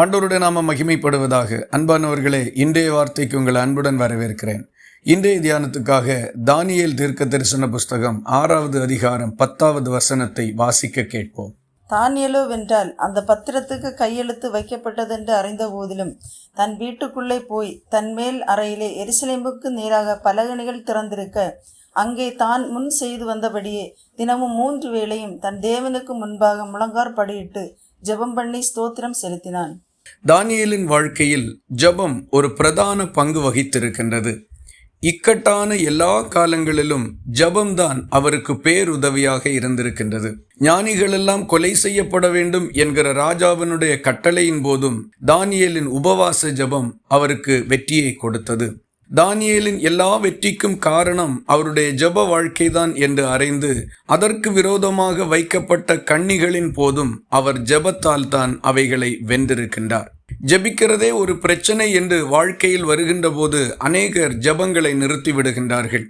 ஆண்டோருடைய நாம மகிமைப்படுவதாக. அன்பானவர்களே இன்றைய வார்த்தைக்கு உங்கள் அன்புடன் வரவேற்கிறேன். இன்றைய தியானத்துக்காக தானியல் தீர்க்க தரிசன புஸ்தகம் ஆறாவது அதிகாரம் பத்தாவது வசனத்தை வாசிக்க கேட்போம். தானியலோ வென்றால் அந்த பத்திரத்துக்கு கையெழுத்து வைக்கப்பட்டதென்று அறிந்த போதிலும் தன் வீட்டுக்குள்ளே போய் தன் மேல் அறையிலே எருசலேமுக்கு நேராக பலகணிகள் திறந்திருக்க அங்கே தான் முன் செய்து வந்தபடியே தினமும் மூன்று வேளையும் தன் தேவனுக்கு முன்பாக முழங்கார் படியிட்டு ஜெபம் பண்ணி ஸ்தோத்திரம் செலுத்தினான். தானியலின் வாழ்க்கையில் ஜெபம் ஒரு பிரதான பங்கு வகித்திருக்கின்றது. இக்கட்டான எல்லா காலங்களிலும் ஜபம்தான் அவருக்கு பேருதவியாக இருந்திருக்கின்றது. ஞானிகளெல்லாம் கொலை செய்யப்பட வேண்டும் என்கிற ராஜாவினுடைய கட்டளையின் போதும் தானியலின் உபவாச ஜபம் அவருக்கு வெற்றியை கொடுத்தது. தானியலின் எல்லா வெற்றிக்கும் காரணம் அவருடைய ஜப வாழ்க்கைதான் என்று அறிந்து அதற்கு விரோதமாக வைக்கப்பட்ட கண்ணிகளின் போதும் அவர் ஜபத்தால் தான் அவைகளை வென்றிருக்கின்றார். ஜபிக்கிறதே ஒரு பிரச்சனை என்று வாழ்க்கையில் வருகின்ற போது அநேகர் ஜபங்களை நிறுத்தி விடுகின்றார்கள்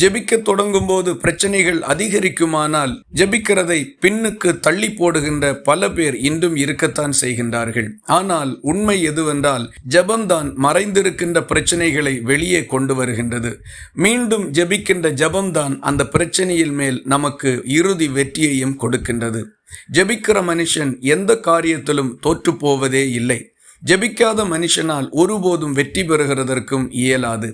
ஜெபிக்க தொடங்கும் போது பிரச்சனைகள் அதிகரிக்குமானால் ஜெபிக்கிறதை பின்னுக்கு தள்ளி போடுகின்ற பல பேர் இன்றும் இருக்கத்தான் செய்கின்றார்கள். ஆனால் உண்மை எதுவென்றால் ஜபம்தான் மறைந்திருக்கின்ற பிரச்சனைகளை வெளியே கொண்டு வருகின்றது. மீண்டும் ஜெபிக்கின்ற ஜபம்தான் அந்த பிரச்சனையில் மேல் நமக்கு இறுதி வெற்றியையும் கொடுக்கின்றது. ஜெபிக்கிற மனுஷன் எந்த காரியத்திலும் தோற்று போவதே இல்லை. ஜெபிக்காத மனுஷனால் ஒருபோதும் வெற்றி பெறுகிறதற்கும் இயலாது.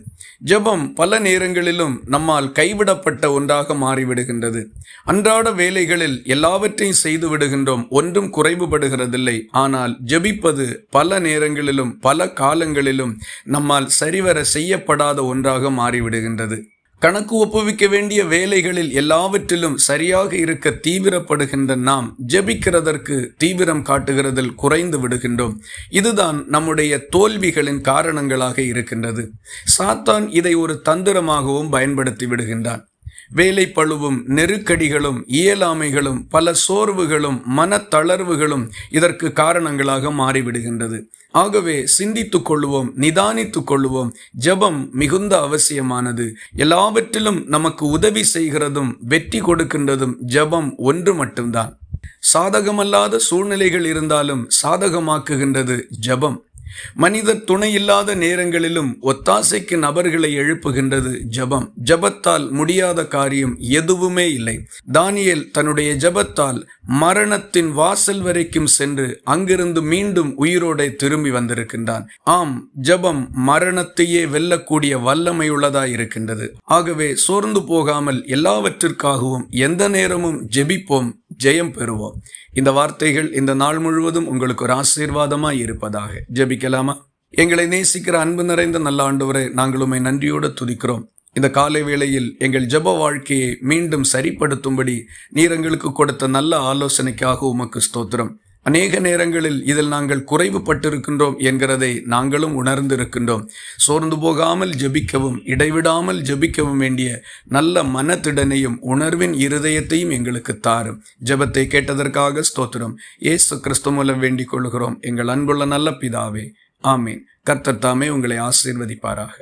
ஜெபம் பல நேரங்களிலும் நம்மால் கைவிடப்பட்ட ஒன்றாக மாறிவிடுகின்றது. அன்றாட வேலைகளில் எல்லாவற்றையும் செய்து விடுகின்றோம் ஒன்றும் குறைவுபடுகிறதில்லை. ஆனால் ஜெபிப்பது பல நேரங்களிலும் பல காலங்களிலும் நம்மால் சரிவர செய்யப்படாத ஒன்றாக மாறிவிடுகின்றது. கணக்கு ஒப்புவிக்க வேண்டிய வேலைகளில் எல்லாவற்றிலும் சரியாக இருக்க தீவிரப்படுகின்ற நாம் ஜெபிக்கிறதற்கு தீவிரம் காட்டுகிறதில் குறைந்து விடுகின்றோம். இதுதான் நம்முடைய தோல்விகளின் காரணங்களாக இருக்கின்றது. சாத்தான் இதை ஒரு தந்திரமாகவும் பயன்படுத்தி விடுகின்றான். வேலைப்பழுவும் நெருக்கடிகளும் இயலாமைகளும் பல சோர்வுகளும் மனத்தளர்வுகளும் இதற்கு காரணங்களாக மாறிவிடுகின்றது. ஆகவே சிந்தித்துக் கொள்வோம் நிதானித்துக் கொள்வோம். ஜபம் மிகுந்த அவசியமானது. எல்லாவற்றிலும் நமக்கு உதவி செய்கிறதும் வெற்றி கொடுக்கின்றதும் ஜபம் ஒன்று மட்டும்தான். சாதகமல்லாத சூழ்நிலைகள் இருந்தாலும் சாதகமாக்குகின்றது ஜபம். மனிதர் துணை இல்லாத நேரங்களிலும் ஒத்தாசைக்கு நபர்களை எழுப்புகின்றது ஜபம். ஜபத்தால் முடியாத காரியம் எதுவுமே இல்லை. தானியல் தன்னுடைய ஜபத்தால் மரணத்தின் வாசல் வரைக்கும் சென்று அங்கிருந்து மீண்டும் உயிரோடு திரும்பி வந்திருக்கின்றான். ஆம் ஜபம் மரணத்தையே வெல்லக்கூடிய வல்லமை இருக்கின்றது. ஆகவே சோர்ந்து போகாமல் எல்லாவற்றிற்காகவும் எந்த நேரமும் ஜெபிப்போம். ஜெயம் பெறுவோம். இந்த வார்த்தைகள் இந்த நாள் முழுவதும் உங்களுக்கு ஒரு ஆசீர்வாதமாக இருப்பதாக. ஜெபிக்கலாமா? எங்களை நேசிக்கிற அன்பு நிறைந்த நல்ல ஆண்டவரை நாங்கள் உண்மை நன்றியோடு துதிக்கிறோம். இந்த காலை வேளையில் எங்கள் ஜெப வாழ்க்கையை மீண்டும் சரிப்படுத்தும்படி நீர் எங்களுக்கு கொடுத்த நல்ல ஆலோசனைக்காக உமக்கு ஸ்தோத்திரம். அநேக நேரங்களில் இதில் நாங்கள் குறைவுபட்டிருக்கின்றோம் என்கிறதை நாங்களும் உணர்ந்திருக்கின்றோம். சோர்ந்து போகாமல் ஜெபிக்கவும் இடைவிடாமல் ஜெபிக்கவும் வேண்டிய நல்ல மனத்திடனையும் உணர்வின் இருதயத்தையும் எங்களுக்கு தாரும். ஜெபத்தை கேட்டதற்காக ஸ்தோத்திரம். ஏசு கிறிஸ்து மூலம் வேண்டிக் கொள்கிறோம். எங்கள் அன்புள்ள நல்ல பிதாவே ஆமீன். கர்த்தர் தாமே உங்களை ஆசீர்வதிப்பாராக.